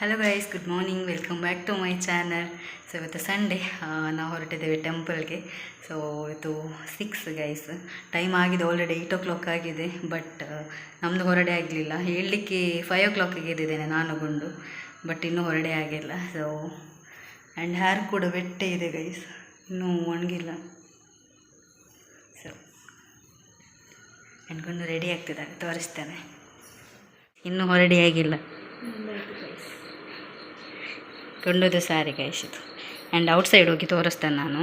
Hello guys good morning welcome back to my channel so ಇವತ್ತು Sunday ನಾವು ಹೊರಟಿದ್ದೇವೆ ಟೆಂಪಲ್ಗೆ ಸೊ ಇವತ್ತು ಸಿಕ್ಸ್ ಗೈಸ್ ಟೈಮ್ ಆಗಿದೆ ಆಲ್ರೆಡಿ ಏಯ್ಟ್ ಓ ಕ್ಲಾಕ್ ಆಗಿದೆ ಬಟ್ ನಮ್ಮದು ಹೊರಡೆ ಆಗಲಿಲ್ಲ. ಹೇಳಲಿಕ್ಕೆ ಫೈವ್ ಓ ಕ್ಲಾಕಿಗೆ ಇದ್ದಿದ್ದೇನೆ ನಾನು ಗುಂಡು ಬಟ್ ಇನ್ನೂ ಹೊರಡೆ ಆಗಿಲ್ಲ. ಸೊ ಆ್ಯಂಡ್ ಹ್ಯಾರ್ ಕೂಡ ಬೆಟ್ಟೆ ಇದೆ ಗೈಸ್ ಇನ್ನೂ ಒಣಗಿಲ್ಲ. ಸೊ ಆ್ಯಂಡ್ ರೆಡಿ ಆಗ್ತಿದ್ದಾರೆ ತೋರಿಸ್ತೇನೆ. ಇನ್ನೂ ಹೊರಡೆ ಆಗಿಲ್ಲ. ಗಂಡದು ಸ್ಯಾರಿ ಇದು ಆ್ಯಂಡ್ ಔಟ್ಸೈಡ್ ಹೋಗಿ ತೋರಿಸ್ತೇನೆ ನಾನು.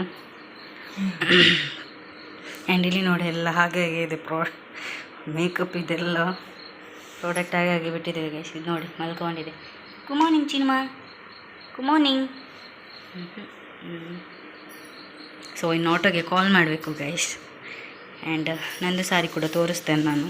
ಆ್ಯಂಡ್ ಇಲ್ಲಿ ನೋಡಿ ಎಲ್ಲ ಹಾಗೆ ಇದೆ ಪ್ರೋ ಮೇಕಪ್ ಇದೆಲ್ಲ ಪ್ರಾಡಕ್ಟ್ ಹಾಗೆ ಹಾಗೆ ಬಿಟ್ಟಿದ್ದೇವೆ ಗೈಸ್ ಇದು ನೋಡಿ ಮಲ್ಕೊಂಡಿದೆ. Good morning Chinma. Good morning so ಇನ್ನು ಆಟೋಗೆ ಕಾಲ್ ಮಾಡಬೇಕು ಗೈಸ್ ಆ್ಯಂಡ್ ನಂದು ಸಾರಿ ಕೂಡ ತೋರಿಸ್ತೇನೆ ನಾನು.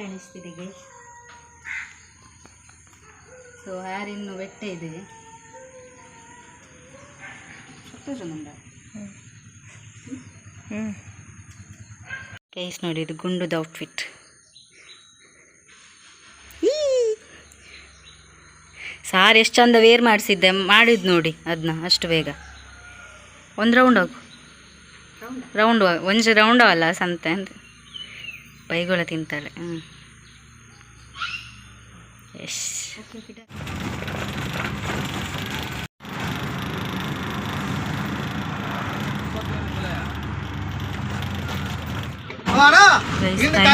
ಕಾಣಿಸ್ತಿದೆ ಗೈಸ್ ಸೊ ಹೇರ್ ಇನ್ನು ಬೆಟ್ಟ ಇದೆ. ಗೈಸ್ ನೋಡಿ ಇದು ಗುಂಡುದ ಔಟ್ಫಿಟ್ ಸಾರ್ ಎಷ್ಟು ಚಂದ ವೇರ್ ಮಾಡಿಸಿದ್ದೆ ಮಾಡಿದ್ದು ನೋಡಿ ಅದನ್ನ ಅಷ್ಟು ಬೇಗ. ಒಂದು ರೌಂಡ್ ಹೋಗು. ರೌಂಡ್ ಒಂದು ರೌಂಡ್ ಅಲ್ಲ ಸಂತೆ ಅಂತ. ಬೈಗೋಳ ತಿಂತಾಳೆ. ಹ್ಞೂ ಎಸ್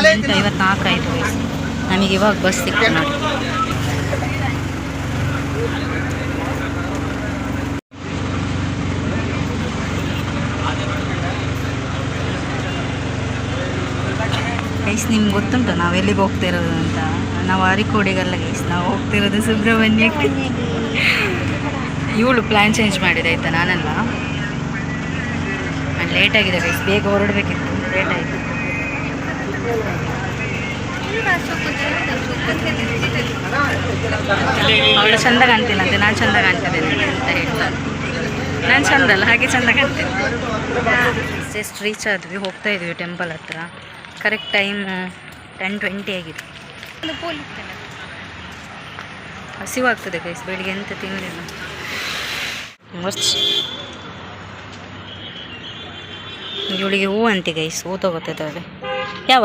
ಎಂಟು ಐವತ್ನಾಲ್ಕು ಆಯಿತು ನಮಗೆ ಇವಾಗ ಬಸ್ ಸಿಕ್ತು ನೋಡಿ ಗೈಸ್ ನಿಮ್ಗೆ ಗೊತ್ತುಂಟು ನಾವು ಎಲ್ಲಿಗೆ ಹೋಗ್ತಿರೋದು ಅಂತ? ನಾವು ಅರಿಕೋಡಿಗಲ್ಲ ಗೈಸ್ ನಾವು ಹೋಗ್ತಿರೋದು ಸುಬ್ರಹ್ಮಣ್ಯಕ್ಕೆ. ಇವಳು ಪ್ಲ್ಯಾನ್ ಚೇಂಜ್ ಮಾಡಿದೆ ಆಯ್ತಾ ನಾನಲ್ಲ? ನಾನು ಲೇಟಾಗಿದೆ ಗೈಸ್ ಬೇಗ ಹೊರಡಬೇಕಿತ್ತು ಲೇಟ್ ಆಯಿತು. ಅವಳು ಚಂದ ಕಾಣ್ತೀನಂತೆ ನಾನು ಚಂದ ಕಾಣ್ತಿದ್ದೇನೆ ಅಂತ ಹೇಳ್ತಾ ನಾನು ಚಂದ ಅಲ್ಲ, ಹಾಗೆ ಚಂದ ಕಾಣ್ತೇನೆ ಜಸ್ಟ್ ರೀಚ್ ಆದ್ವಿ, ಹೋಗ್ತಾ ಇದ್ವಿ ಟೆಂಪಲ್ ಹತ್ರ. ಕರೆಕ್ಟ್ ಟೈಮ್ ಟೆನ್ ಟ್ವೆಂಟಿ ಆಗಿದೆ. ಹಸಿವಾಗ್ತದೆ ಗೈಸ್ ಬೆಳಿಗ್ಗೆ ಎಂತ ತಿನ್ನಲಿಲ್ಲ ಮರ್ಚ್ ಇವಳಿಗೆ ಹೂ ಅಂತೆ ಗೈಸ್ ಹೂ ತಗೋತಿದ್ದಾಳೆ ಯಾವ?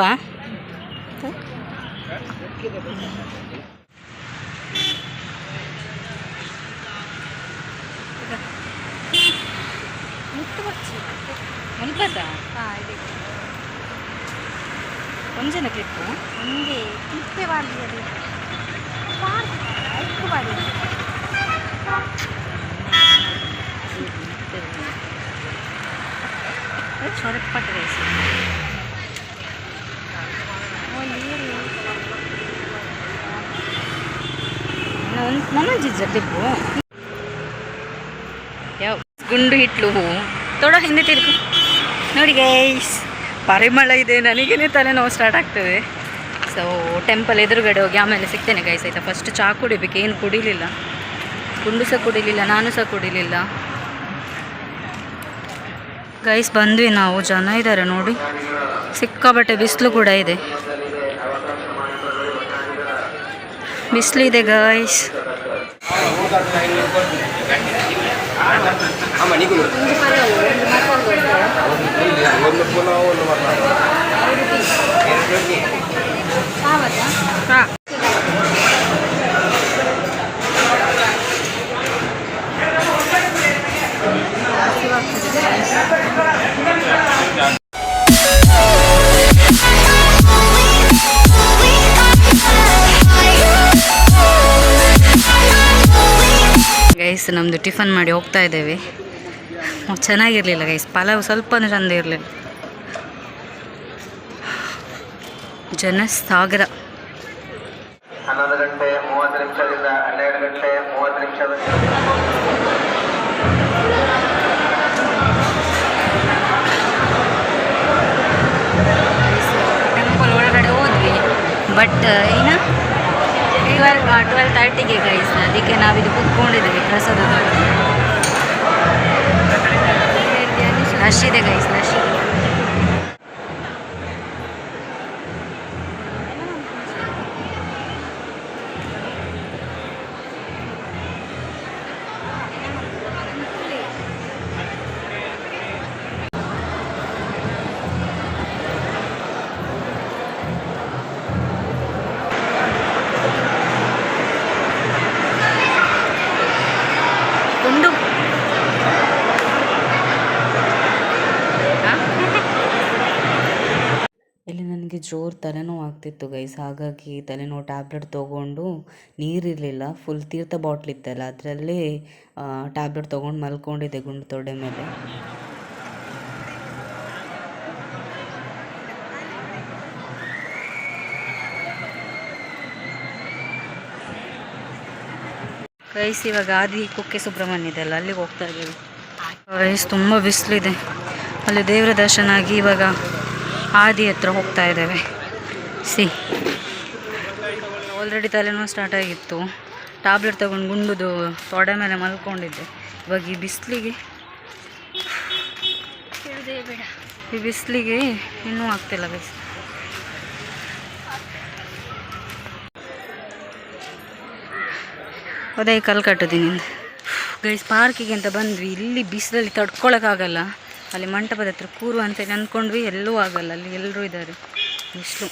ಮುಲ್ಬದ ಒಂಜನ ಕ್ಲಿಪ್ಪು ಒಂದೇ ಕ್ಲಿಪ್ಪೇ ಬಾರ್ದಿದೆ ಐಕು ಬಾರಿ ಚೊರಪಟ್ಟು ರೇಸು ನನ್ನ ಜಡ್ಡಿಬ್ಬು ಯಾವ ಗುಂಡು ಹಿಟ್ಲು ಹೂವು ತೊಡ ಹಿಂದೆ ತಿರುಗು ನೋಡಿ ಗೈಸ್ ಪರಿಮಳ ಇದೆ, ನನಗೇನೆ ತಲೆನೋವು ಸ್ಟಾರ್ಟ್ ಆಗ್ತದೆ. ಸೊ ಟೆಂಪಲ್ ಎದುರುಗಡೆ ಹೋಗಿ ಆಮೇಲೆ ಸಿಗ್ತೇನೆ ಗೈಸ್ ಆಯಿತಾ? ಫಸ್ಟ್ ಚಹಾ ಕುಡಿಬೇಕು, ಏನು ಕುಡಿಲಿಲ್ಲ. ಗುಂಡು ಸಹ ಕುಡಿಲಿಲ್ಲ, ನಾನು ಸಹ ಕುಡಿಲಿಲ್ಲ. ಗೈಸ್ ಬಂದ್ವಿ ನಾವು, ಜನ ಇದ್ದಾರೆ ನೋಡಿ. ಸಿಕ್ಕಾಬಟ್ಟೆ ಬಿಸಿಲು ಕೂಡ ಇದೆ. ಬಿಸಿಲು ಇದೆ ಗೈಸ್ ನಮ್ಮದು ಟಿಫನ್ ಮಾಡಿ ಹೋಗ್ತಾ ಇದ್ದೇವೆ. ಚೆನ್ನಾಗಿರಲಿಲ್ಲ ಗೈಸ್ ಪಲಾವ್ ಸ್ವಲ್ಪನೂ ಚಂದ ಇರಲಿಲ್ಲ. ಜನ ಸಾಗರ. ಹನ್ನೊಂದು ಗಂಟೆ ಮೂವತ್ತು ನಿಮಿಷದಿಂದ ಹನ್ನೆರಡು ಗಂಟೆ ಮೂವತ್ತು ನಿಮಿಷದ ಟೆಂಪಲ್ ಒಳಗಡೆ ಹೋದ್ವಿ. ಬಟ್ ಏನು ಟ್ವೆಲ್ ಟ್ವೆಲ್ ತರ್ಟಿಗೆ ಗೈಸ್ ಅದಕ್ಕೆ ನಾವಿದು ಕುತ್ಕೊಂಡಿದ್ದೀವಿ ಪ್ರಸಾದ ರಶ್ ಇದೆ ಗೈಸ್ ರಶ್ ಜೋರು ತಲೆನೋವು ಆಗ್ತಿತ್ತು ಗೈಸ್ ಹಾಗಾಗಿ ತಲೆನೋವು ಟ್ಯಾಬ್ಲೆಟ್ ತೊಗೊಂಡು ನೀರಿರಲಿಲ್ಲ ಫುಲ್ ತೀರ್ಥ ಬಾಟ್ಲ್ ಇತ್ತಲ್ಲ, ಅದರಲ್ಲಿ ಟ್ಯಾಬ್ಲೆಟ್ ತೊಗೊಂಡು ಮಲ್ಕೊಂಡಿದ್ದೆ ಗುಂಡು ತೊಡೆ ಮೇಲೆ. ಗೈಸ್ ಇವಾಗ ಆದಿ ಕುಕ್ಕೆ ಸುಬ್ರಹ್ಮಣ್ಯ ಇದೆಲ್ಲ ಅಲ್ಲಿಗೆ ಹೋಗ್ತಾ ಇದ್ದೀವಿ. ಗೈಸ್ ತುಂಬ ಬಿಸಿಲಿದೆ. ಅಲ್ಲಿ ದೇವರ ದರ್ಶನ ಆಗಿ ಇವಾಗ ಆದಿ ಹತ್ರ ಹೋಗ್ತಾ ಇದ್ದೇವೆ. ಸಿ. ಆಲ್ರೆಡಿ ತಲೆನೋವು ಸ್ಟಾರ್ಟ್ ಆಗಿತ್ತು. ಟ್ಯಾಬ್ಲೆಟ್ ತೊಗೊಂಡು ಗುಂಡುದು ತೊಡೆ ಮೇಲೆ ಮಲ್ಕೊಂಡಿದ್ದೆ. ಇವಾಗ ಈ ಬಿಸಿಲಿಗೆ ಬೇಡ ಈ ಬಿಸಿಲಿಗೆ ಇನ್ನೂ ಆಗ್ತಿಲ್ಲ ಬಿಸಿ ಅದೇ ಕಲ್ಲು ಕಟ್ಟಿದ್ದೀನಿ ಗೈಸ್ ಪಾರ್ಕಿಗೆ ಅಂತ ಬಂದ್ವಿ. ಇಲ್ಲಿ ಬಿಸಿಲಲ್ಲಿ ತಡ್ಕೊಳಕ್ಕಾಗಲ್ಲ. ಅಲ್ಲಿ ಮಂಟಪದ ಹತ್ರ ಕೂರು ಅಂತ ಅಂದ್ಕೊಂಡ್ವಿ ಎಲ್ಲೂ ಆಗಲ್ಲ ಅಲ್ಲಿ ಎಲ್ಲರೂ ಇದ್ದಾರೆ. ಇಷ್ಟು.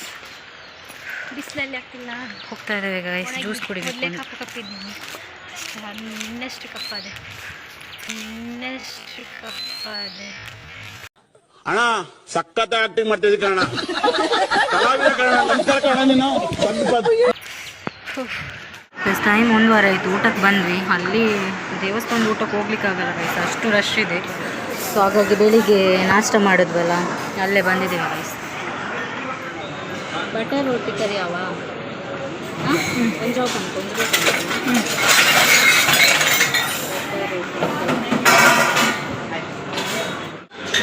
ಬಿಸಿಲಲ್ಲಿ ಆಗ್ತಿಲ್ಲ. ಹೋಗ್ತಾ ಇದ್ದಾವೆ ಗೈಸ್ ಜ್ಯೂಸ್ ಕುಡಿಬೇಕು. ಕಪ್ಪು ಕಪ್ಪಿದ್ದೀನಿ. ಇನ್ನಷ್ಟು ಕಪ್ಪಾದೆ ಇನ್ನಷ್ಟು ಕಪ್ಪಾದೆ ಅಣ್ಣ ಸಖತ್ ಆಕ್ಟಿಂಗ್ ಮಾಡ್ತಿದ್ದಿ ಕಣ ಟೈಮ್ ಒಂದು ವಾರ ಆಯ್ತು ಊಟಕ್ಕೆ ಬಂದ್ವಿ. ಅಲ್ಲಿ ದೇವಸ್ಥಾನದ ಊಟಕ್ಕೆ ಹೋಗ್ಲಿಕ್ಕಾಗಲ್ಲ ಗೈಸ್ ಅಷ್ಟು ರಶ್ ಇದೆ. ಸೊ ಹಾಗಾಗಿ ಬೆಳಿಗ್ಗೆ ನಾಷ್ಟ ಮಾಡಿದ್ವಲ್ಲ ಅಲ್ಲೇ ಬಂದಿದ್ದೀವಿ ಗೈಸ್ ಬಟರ್ ರೊಟ್ಟಿ ಕರಿಯಾವ ಒಂದು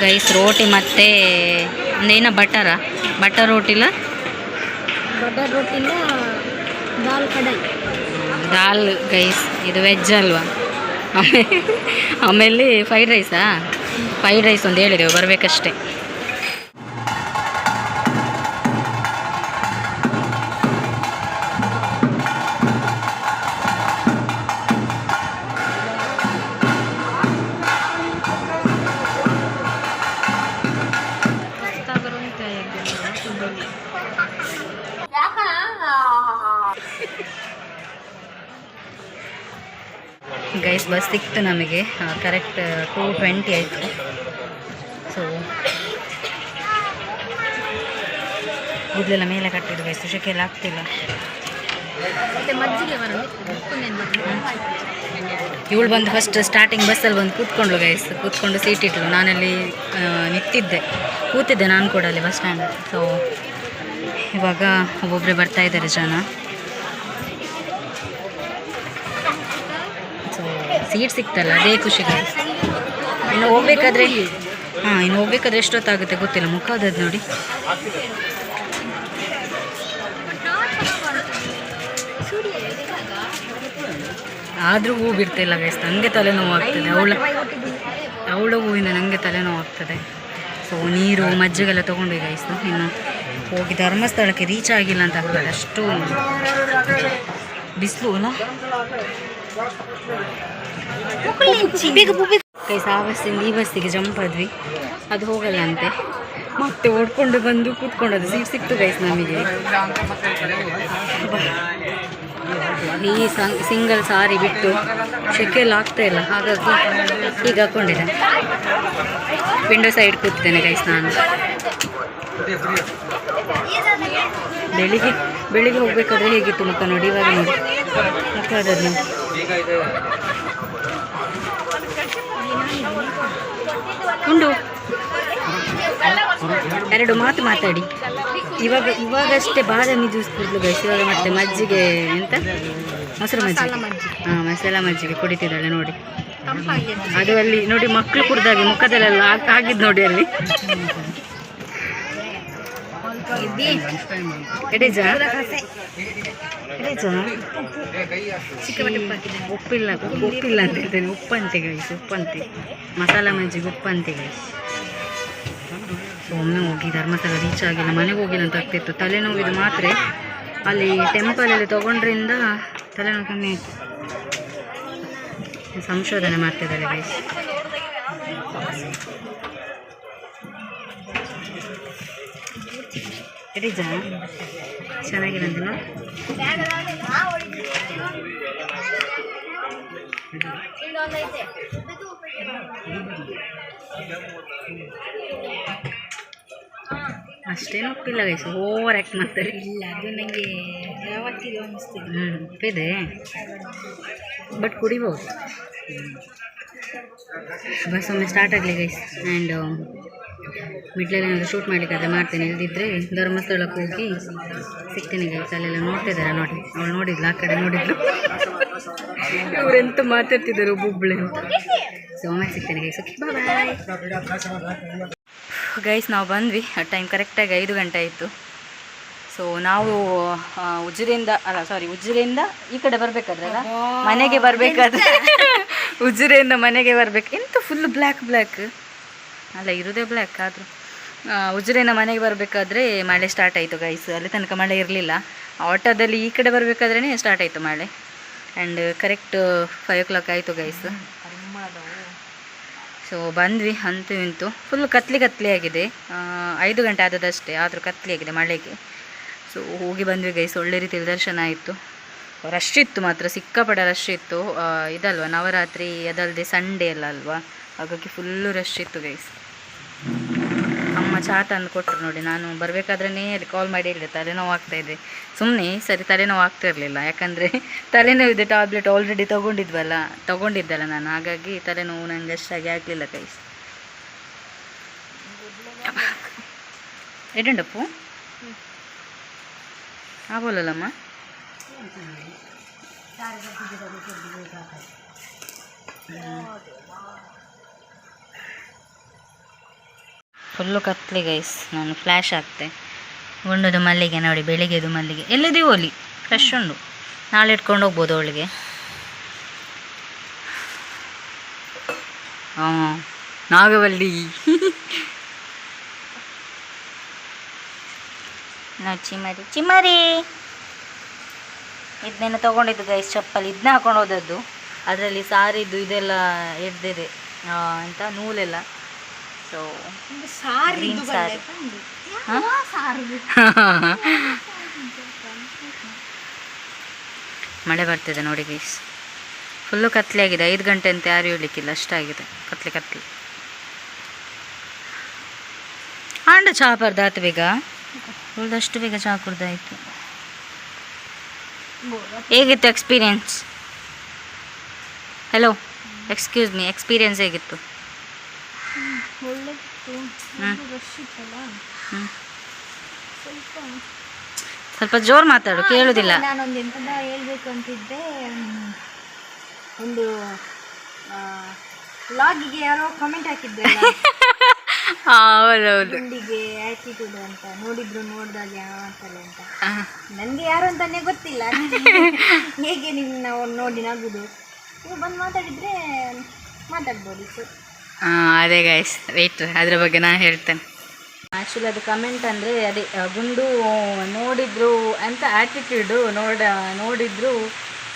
ಗೈಸ್ ರೋಟಿ ಮತ್ತೆ ಒಂದೇನ ಬಟರ ಬಟರ್ ರೋಟಿಲ್ಲ ಬಟರ್ ರೊಟ್ಟಿನ ದಾಲ್ ಕಡಾಯಿ ದಾಲ್ ಗೈಸ್ ಇದು ವೆಜ್ ಅಲ್ವಾ? ಆಮೇಲೆ ಆಮೇಲೆ ಫ್ರೈಡ್ ರೈಸಾ ಫ್ರೈಡ್ ರೈಸ್ ಒಂದು ಹೇಳಿದೆವು ಬರಬೇಕಷ್ಟೇ. ಗೈಸ್ ಬಸ್ ಸಿಕ್ತು ನಮಗೆ. ಕರೆಕ್ಟ್ ಟೂ ಟ್ವೆಂಟಿ ಆಯಿತು. ಸೊ ಕೂದಲೆಲ್ಲ ಮೇಲೆ ಕಟ್ಟಿದ್ದು ಗೈಸ್ ಸುಶಕ್ಕೆಲ್ಲ ಆಗ್ತಿಲ್ಲ. ಇವಳು ಬಂದು ಫಸ್ಟ್ ಸ್ಟಾರ್ಟಿಂಗ್ ಬಸ್ಸಲ್ಲಿ ಬಂದು ಕೂತ್ಕೊಂಡ್ಳು ಗೈಸ್ ಕೂತ್ಕೊಂಡು ಸೀಟ್ ಇಟ್ಲು. ನಾನಲ್ಲಿ ನಿಂತಿದ್ದೆ. ಕೂತಿದ್ದೆ ನಾನು ಕೂಡ ಅಲ್ಲಿ ಬಸ್ ಸ್ಟ್ಯಾಂಡ್ ಸೊ ಇವಾಗ ಒಬ್ಬೊಬ್ಬರೇ ಬರ್ತಾ ಇದ್ದಾರೆ ಜನ. ಸೀಟ್ ಸಿಕ್ತಲ್ಲ, ಅದೇ ಖುಷಿ ಗೈಸ್ ಇನ್ನು ಹೋಗ್ಬೇಕಾದ್ರೆ ಹಾಂ, ಇನ್ನು ಹೋಗ್ಬೇಕಾದ್ರೆ ಎಷ್ಟೊತ್ತಾಗುತ್ತೆ ಗೊತ್ತಿಲ್ಲ ಮುಖ ಅದದ್ದು ನೋಡಿ. ಆದರೂ ಹೂ ಬಿಡ್ತಿಲ್ಲ ಗೈಸ್ ನನಗೆ ತಲೆನೋವು ಆಗ್ತದೆ ಅವಳ ಅವಳ ಹೂವಿಂದ ನನಗೆ ತಲೆನೋವು ಆಗ್ತದೆ ಸೊ ನೀರು, ಮಜ್ಜಿಗೆಲ್ಲ ತೊಗೊಂಡು ಗೈಸ್ ಇನ್ನು ಹೋಗಿ ಧರ್ಮಸ್ಥಳಕ್ಕೆ ರೀಚ್ ಆಗಿಲ್ಲ ಅಂತ ಅಷ್ಟು ಬಿಸಿಲು ಅಲ್ಲ? ಗೈಸ್ ಆ ಬಸ್ಸಿಂದ ಈ ಬಸ್ಸಿಗೆ ಜಂಪ್ ಆದ್ವಿ. ಅದು ಹೋಗಲ್ಲ ಅಂತೆ. ಮತ್ತೆ ಓಡ್ಕೊಂಡು ಬಂದು ಕೂತ್ಕೊಂಡದ್ದು ಸೀಟ್ ಸಿಕ್ತು ಗೈಸ್ ನಮಗೆ. ಈ ಸಿಂಗಲ್ ಸಾರಿ ಬಿಟ್ಟು ಶೆಕೆಲ್ಲ ಆಗ್ತಾ ಇಲ್ಲ. ಹಾಗಾಗಿ ಈಗ ಹಾಕೊಂಡಿದೆ ವಿಂಡೋ ಸೈಡ್ ಕೂತಿದ್ದೇನೆ ಗೈಸ್ ನಾನು. ಬೆಳಿಗ್ಗೆ ಬೆಳಿಗ್ಗೆ ಹೋಗ್ಬೇಕಾದ್ರೆ ಹೇಗಿತ್ತು ಮುಖ ನೋಡಿ ಇವಾಗ ನೋಡಿ. ಮುಖ ಅದದ್ದು ಉಂಡು ಎರಡು ಮಾತು ಮಾತಾಡಿ. ಇವಾಗ ಇವಾಗಷ್ಟೇ ಬಾದಾಮಿ ಜ್ಯೂಸ್ ಕುಡಿದ್ಲು ಗೈಸ್ ಇವಾಗ ಮತ್ತೆ ಮಜ್ಜಿಗೆ ಎಂತ? ಮೊಸರು ಮಜ್ಜಿಗೆ. ಹಾಂ ಮಸಾಲಾ ಮಜ್ಜಿಗೆ ಕುಡಿತಿದ್ದಾಳೆ ನೋಡಿ. ಅದು ಅಲ್ಲಿ ನೋಡಿ ಮಕ್ಕಳು ಕುಡ್ದಾಗೆ ಮುಖದಲ್ಲೆಲ್ಲ ಆಗ್- ಆಗಿದ್ ನೋಡಿ ಅಲ್ಲಿ. ಎಡೇಜಾ ಉಪ್ಪಿಲ್ಲ ಉಪ್ಪು ಉಪ್ಪಿಲ್ಲ ಅಂತ ಹೇಳ್ತೇನೆ. ಉಪ್ಪಂತೆ ಗೈಸ್ ಉಪ್ಪಂತೆ. ಮಸಾಲ ಮಜ್ಜಿಗೆ ಉಪ್ಪಂತೆ ಗೈಸ್ ಒಮ್ಮೆ ಹೋಗಿ ಧರ್ಮಸ್ಥಳ ರೀಚ್ ಆಗಿಲ್ಲ, ಮನೆಗೆ ಹೋಗಿಲ್ಲ ಅಂತ ಆಗ್ತಿತ್ತು ತಲೆನೋವಿದು ಮಾತ್ರ ಅಲ್ಲಿ ಟೆಂಪಲಲ್ಲಿ ತೊಗೊಂಡ್ರಿಂದ ತಲೆನೋವು ಕಮ್ಮಿ ಆಯಿತು ಸಂಶೋಧನೆ ಮಾಡ್ತಿದ್ದಾರೆ ಗೈಸ್ ಎಡಿಜ ಚೆನ್ನಾಗಿದೆ ಅಂದಿಲ್ಲ ಅಷ್ಟೇನು ಉಪ್ಪಿಲ್ಲ ಗೈಸ್ ಓವರ್ ಆ್ಯಕ್ಟ್ ಮಾಡ್ತಾರೆ. ಇಲ್ಲ ಅದು ನನಗೆ ಯಾವತ್ತಿದೆ ಅನ್ನಿಸ್ತಿದೆ ಹ್ಞೂ ಉಪ್ಪಿದೆ. ಬಟ್ ಕುಡಿಬೋದು. ಬಸ್ ಒಮ್ಮೆ ಸ್ಟಾರ್ಟ್ ಆಗಲಿ ಗೈಸ್ ಆ್ಯಂಡ್ ಮಿಡ್ಲಲ್ಲಿ ಏನಾದರೂ ಶೂಟ್ ಮಾಡಲಿಕ್ಕಾದ್ರೆ ಮಾಡ್ತೇನೆ. ಇಲ್ಲದಿದ್ದರೆ ಧರ್ಮಸ್ಥಳಕ್ಕೆ ಹೋಗಿ ಸಿಗ್ತೀನಿ ಗೈಸ್ ಅಲ್ಲೆಲ್ಲ ನೋಡ್ತಿದ್ದಾರೆ ನೋಡಿ ಅವಳು ನೋಡಿದ್ಲು ಆ ಕಡೆ ನೋಡಿದ್ಲು. ಇವರೆಂತ ಮಾತಾಡ್ತಿದ್ದಾರೆ ಒಬ್ಬೊಬ್ಬಳೆ ಸೊ ಒಮ್ಮೆ ಸಿಗ್ತೇನೆ ಗೈಸ್ ಓಕೆ ಬಾಯ್ ಗೈಸ್ ನಾವು ಬಂದ್ವಿ. ಟೈಮ್ ಕರೆಕ್ಟಾಗಿ ಐದು ಗಂಟೆ ಆಯಿತು. ಸೊ ನಾವು ಉಜ್ಜಿರಿಂದ ಉಜಿರೆಯಿಂದ ಅಲ್ಲ ಸಾರಿ ಉಜಿರೆಯಿಂದ ಈ ಕಡೆ ಬರಬೇಕಾದ್ರೆ ಮನೆಗೆ ಬರಬೇಕಾದ್ರೆ. ಉಜಿರೆಯಿಂದ ಮನೆಗೆ ಬರಬೇಕು. ಎಂತ ಫುಲ್ ಬ್ಲ್ಯಾಕ್ ಬ್ಲ್ಯಾಕ್ ಅಲ್ಲ ಇರೋದೇ ಬ್ಲ್ಯಾಕ್ ಆದರೂ. ಉಜಿರೆಯಿಂದ ಮನೆಗೆ ಬರಬೇಕಾದ್ರೆ ಮಳೆ ಸ್ಟಾರ್ಟ್ ಆಯಿತು ಗೈಸ್ ಅಲ್ಲಿ ತನಕ ಮಳೆ ಇರಲಿಲ್ಲ. ಆಟೋದಲ್ಲಿ ಈ ಕಡೆ ಬರಬೇಕಾದ್ರೇ ಸ್ಟಾರ್ಟ್ ಆಯಿತು ಮಳೆ. And correct five o'clock ಆಯಿತು ಗೈಸ್ ಸೊ ಬಂದ್ವಿ, ಅಂತೂ ಇಂತು. ಫುಲ್ ಕತ್ಲಿ ಕತ್ಲಿ ಆಗಿದೆ. ಐದು ಗಂಟೆ ಆದದಷ್ಟೇ, ಆದರೂ ಕತ್ಲಿ ಆಗಿದೆ ಮಳೆಗೆ. ಸೊ ಹೋಗಿ ಬಂದ್ವಿ ಗೈಸ್ ಒಳ್ಳೆ ರೀತಿಯಲ್ಲಿ ದರ್ಶನ ಆಯಿತು. ರಶ್ ಇತ್ತು ಮಾತ್ರ ಸಿಕ್ಕಾಪಡ ರಶ್ ಇತ್ತು. ಇದಲ್ವಾ, ನವರಾತ್ರಿ ಅದಲ್ಲದೆ ಸಂಡೇ ಅಲ್ಲ ಅಲ್ವಾ? ಹಾಗಾಗಿ ಫುಲ್ಲು ರಶ್ ಇತ್ತು ಗೈಸ್ ಅಮ್ಮ ಚಾ ತಂದು ಕೊಟ್ಟರು ನೋಡಿ. ನಾನು ಬರಬೇಕಾದ್ರೆ ಅಲ್ಲಿ ಕಾಲ್ ಮಾಡಿ ಹೇಳಿದೆ, ತಲೆನೋವು ಆಗ್ತಾ ಇದೆ. ಸುಮ್ಮನೆ ಸರಿ ತಲೆನೋವು ಆಗ್ತಿರಲಿಲ್ಲ ಯಾಕಂದರೆ ತಲೆನೋವಿದೆ ಟ್ಯಾಬ್ಲೆಟ್ ಆಲ್ರೆಡಿ ತೊಗೊಂಡಿದ್ವಲ್ಲ, ತೊಗೊಂಡಿದ್ದಲ್ಲ ನಾನು. ಹಾಗಾಗಿ ತಲೆನೋವು ನನಗೆ ಅಷ್ಟಾಗಿ ಆಗಲಿಲ್ಲ ಕೈಸ್ ಎಡಂಡಪ್ಪು ಆಗೋಲ್ಲಮ್ಮ ಫುಲ್ಲು ಕತ್ಲಿ ಗೈಸ್ ನಾನು ಫ್ಲ್ಯಾಶ್ ಆಗ್ತೆ ಗುಂಡದು ಮಲ್ಲಿಗೆ, ನೋಡಿ, ಬೆಳಿಗ್ಗೆದು ಮಲ್ಲಿಗೆ. ಎಲ್ಲಿದೆ ಹೋಲಿ? ಫ್ರೆಶ್ ಉಂಡು. ನಾಳೆ ಇಟ್ಕೊಂಡು ಹೋಗ್ಬೋದು ಅವಳಿಗೆ. ಹಾಂ, ನಾಗವಲ್ಲಿ. ನಾವು ಚಿಮರಿ ಚಿಮರಿ ಇದನ್ನೇನು ತೊಗೊಂಡಿದ್ದು ಗೈಸ್ ಚಪ್ಪಲಿ. ಇದನ್ನ ಹಾಕೊಂಡು ಹೋದದ್ದು. ಅದರಲ್ಲಿ ಸಾರಿದ್ದು, ಇದೆಲ್ಲ ಹಿಡ್ದಿದೆ ಅಂತ ನೂಲೆಲ್ಲ. ಸೊ ಗ್ರೀನ್ ಸಾರಿ ಮಳೆ ಬರ್ತಿದೆ ನೋಡಿ ಗೀಸ್ ಫುಲ್ಲು ಕತ್ಲೆ ಆಗಿದೆ. ಐದು ಗಂಟೆ ಅಂತ ಯಾರು ಹೇಳಲಿಕ್ಕಿಲ್ಲ. ಅಷ್ಟಾಗಿದೆ ಕತ್ಲೆ ಕತ್ಲೆ. ಆಂಡ ಚಹಾ ಪರ್ದಾತು ಬೇಗ. ಉಳ್ದಷ್ಟು ಬೇಗ ಚಹಾ ಕುಡ್ದಾಯ್ತು. ಹೇಗಿತ್ತು experience hello excuse me experience ಹೇಗಿತ್ತು? ಒಳ್ಳೆದಿತ್ತು. ರಶ್ ಇತ್ತಲ್ಲ. ಸ್ವಲ್ಪ ಸ್ವಲ್ಪ ಜೋರು ಮಾತಾಡು ಕೇಳುದಿಲ್ಲ. ನಾನೊಂದು ಎಂತದ ಹೇಳ್ಬೇಕು ಅಂತಿದ್ದೆ ಒಂದು ಲಾಗಿಗೆ ಯಾರೋ ಕಮೆಂಟ್ ಹಾಕಿದ್ದೆ ಹೌದೌದು. ಗುಂಡಿಗೆ ಆಟಿಟ್ಯೂಡ್ ಅಂತ ನೋಡಿದ್ರು ನೋಡ್ದಾಗ ಅಂತಾರೆ ಅಂತ. ನನಗೆ ಯಾರು ಅಂತಾನೆ ಗೊತ್ತಿಲ್ಲ. ಹೇಗೆ ನಿನ್ನ ನಾವು ನೋಡಿ ನಗುದು ನೀವು ಬಂದು ಮಾತಾಡಿದ್ರೆ ಮಾತಾಡ್ಬೋದಿತ್ತು ಹಾಂ ಅದೇ ಗೈಸ್ ವೆಯ್ಟ್ ಅದ್ರ ಬಗ್ಗೆ ನಾನು ಹೇಳ್ತೇನೆ. ಆ್ಯಕ್ಚುಲಿ ಅದು ಕಮೆಂಟ್ ಅಂದರೆ ಅದೇ ಗುಂಡು ನೋಡಿದ್ರು ಅಂತ ಆ್ಯಟಿಟ್ಯೂಡು ನೋಡ ನೋಡಿದ್ರು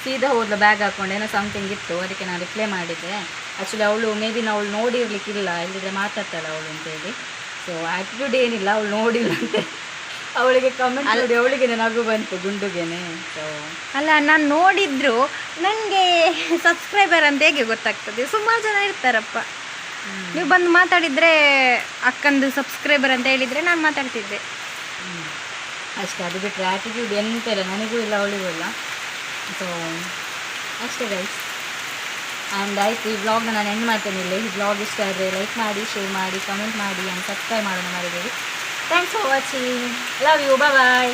ಸೀದಾ ಹೋದ್ಲು ಬ್ಯಾಗ್ ಹಾಕೊಂಡು ಏನೋ ಸಮಥಿಂಗ್ ಇತ್ತು ಅದಕ್ಕೆ ನಾನು ರಿಪ್ಲೈ ಮಾಡಿದ್ದೆ ಆ್ಯಕ್ಚುಲಿ ಅವಳು ಮೇ ಬಿ ಅವಳು ನೋಡಿರ್ಲಿಕ್ಕಿಲ್ಲ ಇಲ್ಲದಿದ್ರೆ ಮಾತಾಡ್ತಾಳೆ ಅವಳು ಅಂತೇಳಿ. ಸೊ ಆ್ಯಟಿಟ್ಯೂಡ್ ಏನಿಲ್ಲ ಅವಳು ನೋಡಿಲ್ಲ ಅಂತೆ. ಅವಳಿಗೆ ಕಮೆಂಟ್ ನೋಡಿ ಅವಳಿಗೆ ನಗು ಬಂತು ಗುಂಡುಗೆನೆ ಸೊ ಅಲ್ಲ ನಾನು ನೋಡಿದ್ರು ನನಗೆ ಸಬ್ಸ್ಕ್ರೈಬರ್ ಅಂತ ಹೇಗೆ ಗೊತ್ತಾಗ್ತದೆ? ಸುಮಾರು ಜನ ಇರ್ತಾರಪ್ಪ. ನೀವು ಬಂದು ಮಾತಾಡಿದರೆ ಅಕ್ಕಂದು ಸಬ್ಸ್ಕ್ರೈಬರ್ ಅಂತ ಹೇಳಿದರೆ ನಾನು ಮಾತಾಡ್ತಿದ್ದೆ. ಅಷ್ಟೇ, ಅದು ಬಿಟ್ಟರೆ ಆ್ಯಟಿಟ್ಯೂಡ್ ಎಂತ ಇಲ್ಲ, ನನಗೂ ಇಲ್ಲ, ಅವಳಿಗೂ ಇಲ್ಲ. ಸೊ ಅಷ್ಟೇ ಗೈಸ್ ಆ್ಯಂಡ್ ಆಯ್ತು, ಈ ಬ್ಲಾಗ್ನ ನಾನು ಎಂಡ್ ಮಾಡ್ತೇನೆ ಇಲ್ಲ. ಈ ಬ್ಲಾಗ್ ಇಷ್ಟ ಆದರೆ ಲೈಕ್ ಮಾಡಿ ಶೇರ್ ಮಾಡಿ ಕಮೆಂಟ್ ಮಾಡಿ ಆ್ಯಂಡ್ ಸಬ್ಸ್ಕ್ರೈಬ್ ಮಾಡೋಣ ಮರಿಬೇಡಿ. Thanks for watching love you bye